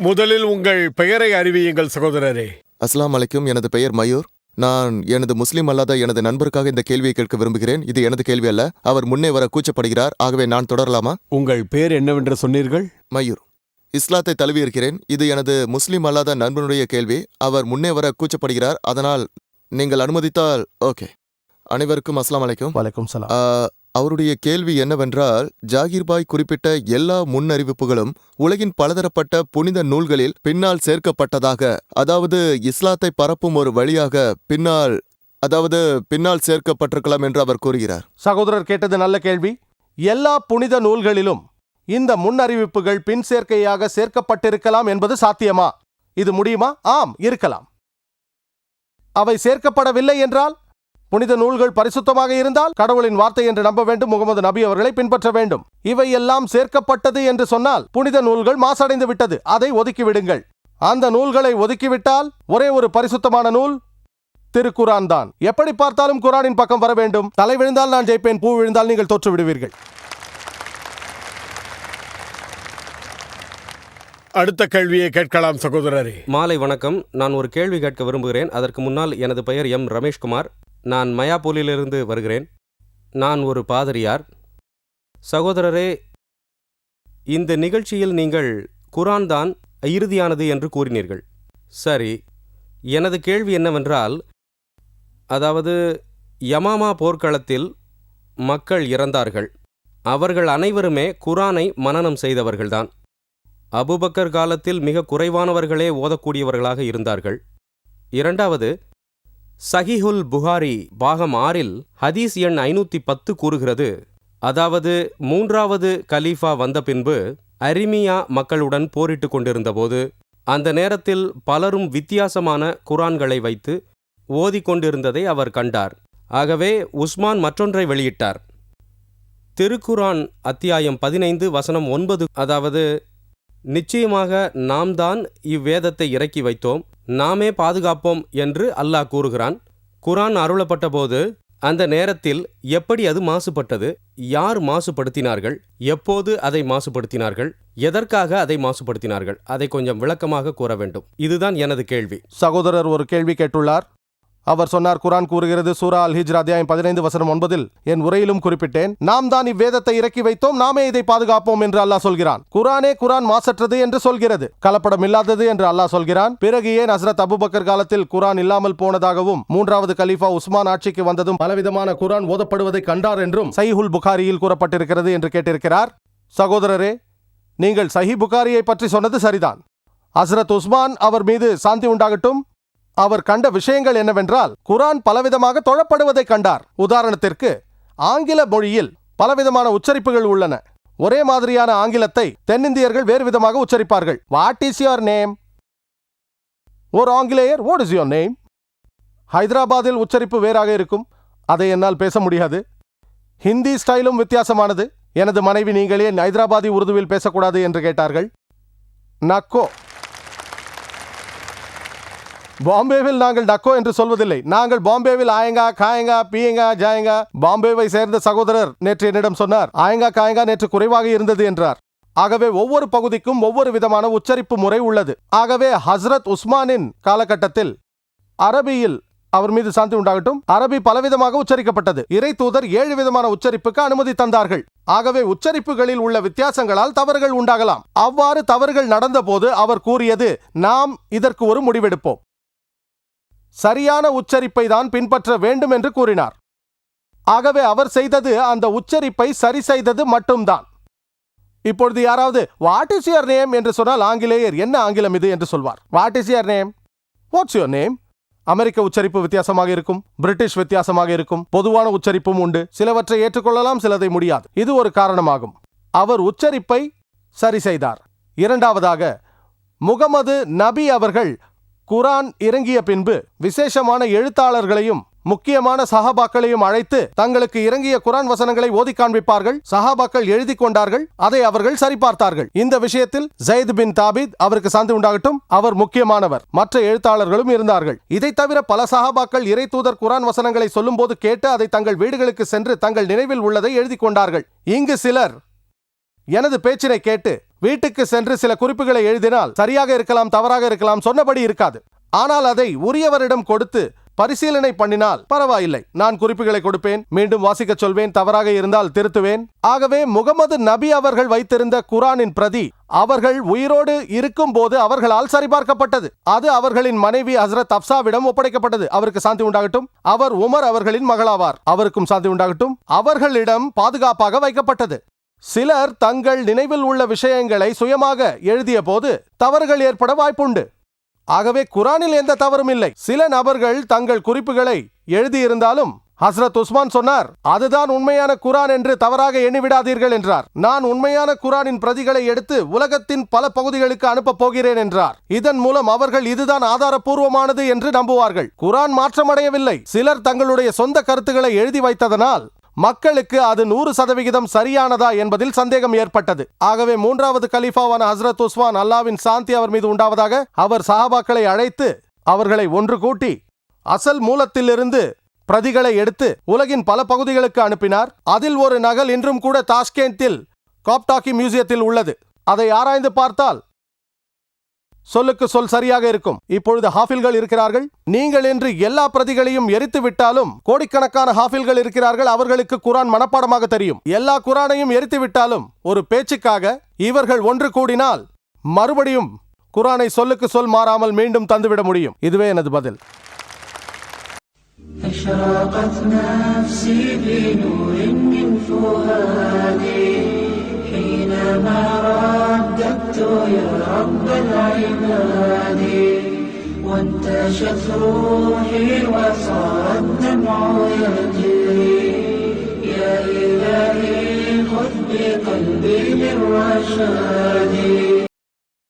முதலில் உங்கள் பெயரை அறிவியுங்கள் சகோதரரே. அஸ்லாம் அலைக்கும் எனது பெயர் மயூர். நான் எனது முஸ்லிம் அல்லாத எனது நண்பருக்காக இந்த கேள்வியை கேட்க விரும்புகிறேன். இது எனது கேள்வி அல்ல. அவர் முன்னே வர கூச்சப்படுகிறார். ஆகவே நான் தொடரலாமா? உங்கள் பெயர் என்னவென்று சொன்னீர்கள்? மயூர். இஸ்லாத்தை தழுவி இருக்கிறேன் இது எனது முஸ்லிம் அல்லாத நண்பனுடைய கேள்வி. அவர் முன்னே வர கூச்சப்படுகிறார். அதனால் நீங்கள் அனுமதித்தால் ஓகே. அனைவருக்கும் அஸ்லாம் அலைக்கும். வலைக்கும் சலாம். அவருடைய கேள்வி என்னவென்றால் ஜாகிர்பாய் குறிப்பிட்ட எல்லா முன்னறிவிப்புகளும் உலகின் பலதரப்பட்ட புனித நூல்களில் பின்னால் சேர்க்கப்பட்டதாக அதாவது இஸ்லாத்தை பரப்பும் ஒரு வழியாக பின்னால் அதாவது பின்னால் சேர்க்கப்பட்டிருக்கலாம் என்று அவர் கூறுகிறார். சகோதரர் கேட்டது நல்ல கேள்வி. எல்லா புனித நூல்களிலும் இந்த முன்னறிவிப்புகள் பின் சேர்க்கையாக சேர்க்கப்பட்டிருக்கலாம் என்பது சாத்தியமா? இது முடியுமா? ஆம் இருக்கலாம். அவை சேர்க்கப்படவில்லை என்றால்? புனித நூல்கள் பரிசுத்தமாக இருந்தால் கடவுளின் வார்த்தை என்று நம்ப வேண்டும். முகமது நபி அவர்களை பின்பற்ற வேண்டும். இவை எல்லாம் சேர்க்கப்பட்டது என்று சொன்னால் புனித நூல்கள் மாசடைந்து விட்டது. அதை ஒதுக்கிவிடுங்கள் அந்த நூல்களை ஒதுக்கிவிட்டால் ஒரே ஒரு பரிசுத்தமான நூல் திருக்குரான் தான். எப்படி பார்த்தாலும் குரானின் பக்கம் வர வேண்டும். தலை விழுந்தால் நான் ஜெயிப்பேன் பூ விழுந்தால் நீங்கள் தோற்று விடுவீர்கள். அடுத்த கேள்வியை கேட்கலாம் சகோதரரே. மாலை வணக்கம். நான் ஒரு கேள்வி கேட்க விரும்புகிறேன். அதற்கு முன்னால் எனது பெயர் எம். ரமேஷ்குமார். நான் மயாபூலிலிருந்து வருகிறேன். நான் ஒரு பாதிரியார். சகோதரரே இந்த நிகழ்ச்சியில் நீங்கள் குரான் தான் இறுதியானது என்று கூறினீர்கள். சரி எனது கேள்வி என்னவென்றால் அதாவது யமாமா போர்க்களத்தில் மக்கள் இறந்தார்கள். அவர்கள் அனைவருமே குரானை மனனம் செய்தவர்கள்தான். அபுபக்கர் காலத்தில் மிக குறைவானவர்களே ஓதக்கூடியவர்களாக இருந்தார்கள். இரண்டாவது சஹிஹுல் புகாரி பாகம் ஆறில் ஹதீஸ் எண் ஐநூற்றி பத்து கூறுகிறது. அதாவது மூன்றாவது கலீஃபா வந்த பின்பு அரிமியா மக்களுடன் போரிட்டு கொண்டிருந்தபோது அந்த நேரத்தில் பலரும் வித்தியாசமான குரான்களை வைத்து ஓதிக்கொண்டிருந்ததை அவர் கண்டார். ஆகவே உஸ்மான் மற்றொன்றை வெளியிட்டார். திருக்குரான் அத்தியாயம் பதினைந்து வசனம் ஒன்பது அதாவது நிச்சயமாக நாம் தான் இவ்வேதத்தை இறக்கி வைத்தோம். நாமே பாதுகாப்போம் என்று அல்லாஹ் கூறுகிறான். குரான் அருளப்பட்டபோது அந்த நேரத்தில் எப்படி அது மாசுபட்டது? யார் மாசுபடுத்தினார்கள்? எப்போது அதை மாசுபடுத்தினார்கள்? எதற்காக அதை மாசுபடுத்தினார்கள்? அதை கொஞ்சம் விளக்கமாக கூற வேண்டும். இதுதான் எனது கேள்வி. சகோதரர் ஒரு கேள்வி கேட்டுள்ளார். அவர் சொன்னார் குரான் கூறுகிறது சூரா அல் ஹிஜ்ரா அத்தியாயம் பதினைந்து வசனம் ஒன்பதில் என் உரையிலும் குறிப்பிட்டேன் நாம் தான் இவ்வேதத்தை இறக்கி வைத்தோம் நாமே இதை பாதுகாப்போம் என்று அல்லாஹ் சொல்கிறான். குரானே குரான் மாசற்றது என்று சொல்கிறது. கலப்படம் இல்லாதது என்று அல்லாஹ் சொல்கிறான். பிறகு ஏன் ஹசரத் அபுபக்கர் காலத்தில் குரான் இல்லாமல் போனதாகவும் மூன்றாவது கலீஃபா உஸ்மான் ஆட்சிக்கு வந்ததும் பலவிதமான குரான் ஓதப்படுவதை கண்டார் என்றும் சைஹுல் புகாரியில் கூறப்பட்டிருக்கிறது என்று கேட்டிருக்கிறார். சகோதரரே நீங்கள் சஹி புகாரியை பற்றி சொன்னது சரிதான். ஹசரத் உஸ்மான் அவர் மீது சாந்தி உண்டாகட்டும். அவர் கண்ட விஷயங்கள் என்னவென்றால் குரான் பலவிதமாக தொழப்படுவதை கண்டார். உதாரணத்திற்கு ஆங்கில மொழியில் பலவிதமான உச்சரிப்புகள் உள்ளன. ஒரே மாதிரியான ஆங்கிலத்தை தென்னிந்தியர்கள் வேறு விதமாக உச்சரிப்பார்கள். வாட் இஸ் யுவர் நேம் ஒரு ஆங்கிலேயர் வாட் இஸ் யுவர் நேம் ஹைதராபாத்தில் உச்சரிப்பு வேறாக இருக்கும். அதை என்னால் பேச முடியாது. ஹிந்தி ஸ்டைலும் வித்தியாசமானது. எனது மனைவி நீங்களே ஹைதராபாதி உருதுவில் பேசக்கூடாது என்று கேட்டார்கள். நக்கோ பாம்பேவில் நாங்கள் டக்கோ என்று சொல்வதில்லை. நாங்கள் பாம்பேவில் ஆயங்கா காயங்கா பீயங்கா ஜாயங்கா பாம்பேவை சேர்ந்த சகோதரர் நேற்று என்னிடம் சொன்னார். ஆயங்கா காயங்கா நேற்று குறைவாக இருந்தது என்றார். ஆகவே ஒவ்வொரு பகுதிக்கும் ஒவ்வொரு விதமான உச்சரிப்பு முறை உள்ளது. ஆகவே ஹஸ்ரத் உஸ்மானின் காலகட்டத்தில் அரபியில் அவர் மீது சாந்தி உண்டாகட்டும். அரபி பலவிதமாக உச்சரிக்கப்பட்டது. இறை தூதர் ஏழு விதமான உச்சரிப்புக்கு அனுமதி தந்தார்கள். ஆகவே உச்சரிப்புகளில் உள்ள வித்தியாசங்களால் தவறுகள் உண்டாகலாம். அவ்வாறு தவறுகள் நடந்தபோது அவர் கூறியது நாம் இதற்கு ஒரு முடிவெடுப்போம். சரியான உச்சரிப்பை தான் பின்பற்ற வேண்டும் என்று கூறினார். ஆகவே அவர் செய்தது அந்த உச்சரிப்பை சரி செய்தது மட்டும்தான். இப்பொழுது யாராவது வாட் இஸ் யுவர் நேம் என்று சொன்னால் ஆங்கிலேயர் என்ன ஆங்கிலம் இது? என்று சொல்வார். What is your name what's your name அமெரிக்க உச்சரிப்பு வித்தியாசமாக இருக்கும் பிரிட்டிஷ் வித்தியாசமாக இருக்கும் பொதுவான உச்சரிப்பும் உண்டு. சிலவற்றை ஏற்றுக்கொள்ளலாம் சிலதை முடியாது. இது ஒரு காரணமாகும். அவர் உச்சரிப்பை சரி செய்தார். இரண்டாவதாக முகமது நபி அவர்கள் குரான் இறங்கிய பின்பு விசேஷமான எழுத்தாளர்களையும் முக்கியமான சஹாபாக்களையும் அழைத்து தங்களுக்கு இறங்கிய குரான் வசனங்களை ஓதி காண்பிப்பார்கள். சஹாபாக்கள் எழுதி கொண்டார்கள். அதை அவர்கள் சரிபார்த்தார்கள். இந்த விஷயத்தில் ஜெயித் பின் தாபித் அவருக்கு சாந்தி உண்டாகட்டும். அவர் முக்கியமானவர். மற்ற எழுத்தாளர்களும் இருந்தார்கள். இதை தவிர பல சஹாபாக்கள் இறை தூதர் குரான் வசனங்களை சொல்லும்போது கேட்டு அதை தங்கள் வீடுகளுக்கு சென்று தங்கள் நினைவில் உள்ளதை எழுதி கொண்டார்கள். இங்கு சிலர் எனது பேச்சினை கேட்டு வீட்டுக்கு சென்று சில குறிப்புகளை எழுதினால் சரியாக இருக்கலாம் தவறாக இருக்கலாம் சொன்னபடி இருக்காது. ஆனால் அதை உரியவரிடம் கொடுத்து பரிசீலனை பண்ணினால் பரவாயில்லை. நான் குறிப்புகளை கொடுப்பேன் மீண்டும் வாசிக்கச் சொல்வேன் தவறாக இருந்தால் திருத்துவேன். ஆகவே முகமது நபி அவர்கள் வைத்திருந்த குரானின் பிரதி அவர்கள் உயிரோடு இருக்கும் போது அவர்களால் சரிபார்க்கப்பட்டது. அது அவர்களின் மனைவி ஹசரத் அப்சாவிடம் ஒப்படைக்கப்பட்டது. அவருக்கு சாந்தி உண்டாகட்டும். அவர் உமர் அவர்களின் மகளாவார். அவருக்கும் சாந்தி உண்டாகட்டும். அவர்களிடம் பாதுகாப்பாக வைக்கப்பட்டது. சிலர் தங்கள் நினைவில் உள்ள விஷயங்களை சுயமாக எழுதிய போது தவறுகள் ஏற்பட வாய்ப்புண்டு. ஆகவே குரானில் எந்த தவறும் இல்லை. சில நபர்கள் தங்கள் குறிப்புகளை எழுதியிருந்தாலும் ஹஸ்ரத் உஸ்மான் சொன்னார் அதுதான் உண்மையான குரான் என்று தவறாக எண்ணிவிடாதீர்கள் என்றார். நான் உண்மையான குரானின் பிரதிகளை எடுத்து உலகத்தின் பல பகுதிகளுக்கு அனுப்பப் போகிறேன் என்றார். இதன் மூலம் அவர்கள் இதுதான் ஆதாரப்பூர்வமானது என்று நம்புவார்கள். குரான் மாற்றமடையவில்லை. சிலர் தங்களுடைய சொந்த கருத்துக்களை எழுதி வைத்ததனால் மக்களுக்கு அது நூறு சதவிகிதம் சரியானதா என்பதில் சந்தேகம் ஏற்பட்டது. ஆகவே மூன்றாவது கலீஃபாவான ஹசரத் உஸ்மான் அல்லாவின் சாந்தி அவர் மீது உண்டாவதாக அவர் சஹாபாக்களை அழைத்து அவர்களை ஒன்று கூட்டி அசல் மூலத்திலிருந்து பிரதிகளை எடுத்து உலகின் பல பகுதிகளுக்கு அனுப்பினார். அதில் ஒரு நகல் இன்றும் கூட தாஷ்கேந்தில் காப்டாக்கி மியூசியத்தில் உள்ளது. அதை ஆராய்ந்து பார்த்தால் சொல்லுக்கு சொல் சரியாக இருக்கும் இப்பொழுது ஹாஃபில்கள் இருக்கிறார்கள் நீங்கள் என்று எல்லா பிரதிகளையும் எரித்து விட்டாலும் கோடிக்கணக்கான ஹாஃபில்கள் இருக்கிறார்கள் அவர்களுக்கு குரான் மனப்பாடமாக தெரியும் எல்லா குரானையும் எரித்து விட்டாலும் ஒரு பேச்சுக்காக இவர்கள் ஒன்று கூடினால் மறுபடியும் குரானை சொல்லுக்கு சொல் மாறாமல் மீண்டும் தந்துவிட முடியும் இதுவே எனது பதில் أشرقت نفسي بنور من فؤادي حينما رددت يا رب العباد. وانتشت روحي وصار الدمع يجري يا إلهي خذ بقلبي للرشاد.